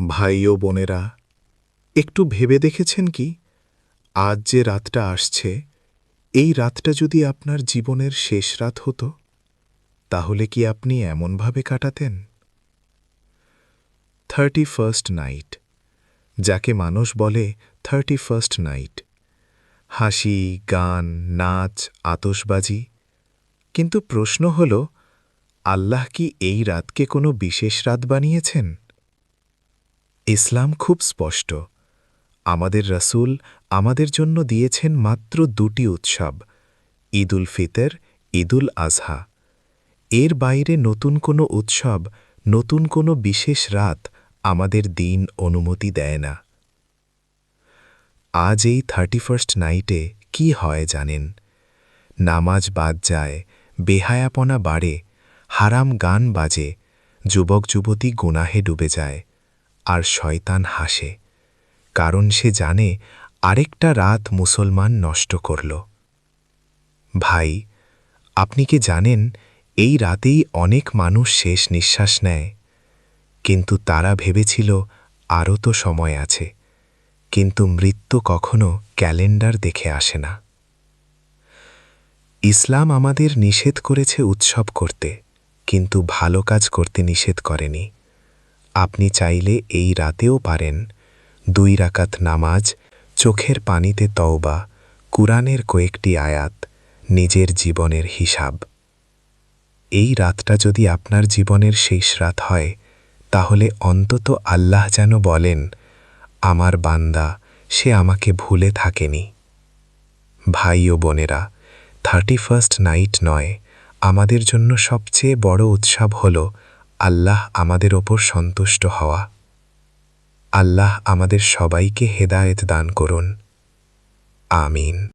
ভাই ও বোনেরা, একটু ভেবে দেখেছেন কি? আজ যে রাতটা আসছে, এই রাতটা যদি আপনার জীবনের শেষ রাত হতো, তাহলে কি আপনি এমনভাবে কাটাতেন? থার্টি ফার্স্ট নাইট, যাকে মানুষ বলে থার্টি ফার্স্ট নাইট। হাসি, গান, নাচ আতসবাজি কিন্তু প্রশ্ন হল, আল্লাহ কি এই রাতকে কোনো বিশেষ রাত বানিয়েছেন? ইসলাম খুব স্পষ্ট। আমাদের রসুল আমাদের জন্য দিয়েছেন মাত্র দুটি উৎসব, ঈদুল ফিতর, ঈদুল আজহা এর বাইরে নতুন কোনো উৎসব, নতুন কোনো বিশেষ রাত আমাদের দিন অনুমতি দেয় না। আজ এই থার্টি ফার্স্ট নাইটে কি হয় জানেন? নামাজ বাদ যায়, বেহায়াপনা বাড়ে, হারাম গান বাজে যুবক যুবতী গুনাহে ডুবে যায়। আর শয়তান হাসে, কারণ সে জানে আরেকটা রাত মুসলমান নষ্ট করল। ভাই, আপনি কি জানেন, এই রাতেই অনেক মানুষ শেষ নিঃশ্বাস নেয়, কিন্তু তারা ভেবেছিল আরও তো সময় আছে, কিন্তু মৃত্যু কখনো ক্যালেন্ডার দেখে আসে না। ইসলাম আমাদের নিষেধ করেছে উৎসব করতে, কিন্তু ভালো কাজ করতে নিষেধ করেনি। আপনি চাইলে এই রাতেও পারেন। দুই রাকাত নামাজ, চোখের পানিতে তওবা, কুরআনের কয়েকটি আয়াত, নিজের জীবনের হিসাব। এই রাতটা যদি আপনার জীবনের শেষ রাত হয়, তাহলে অন্তত আল্লাহ যেন বলেন, আমার বান্দা, সে আমাকে ভুলে থাকেনি। ভাই ও বোনেরা, থার্টি ফার্স্ট নাইট নয়, আমাদের জন্য সবচেয়ে বড় উৎসব হল আল্লাহ আমাদের ওপর সন্তুষ্ট হওয়া। আল্লাহ আমাদের সবাইকে হেদায়েত দান করুন। আমিন।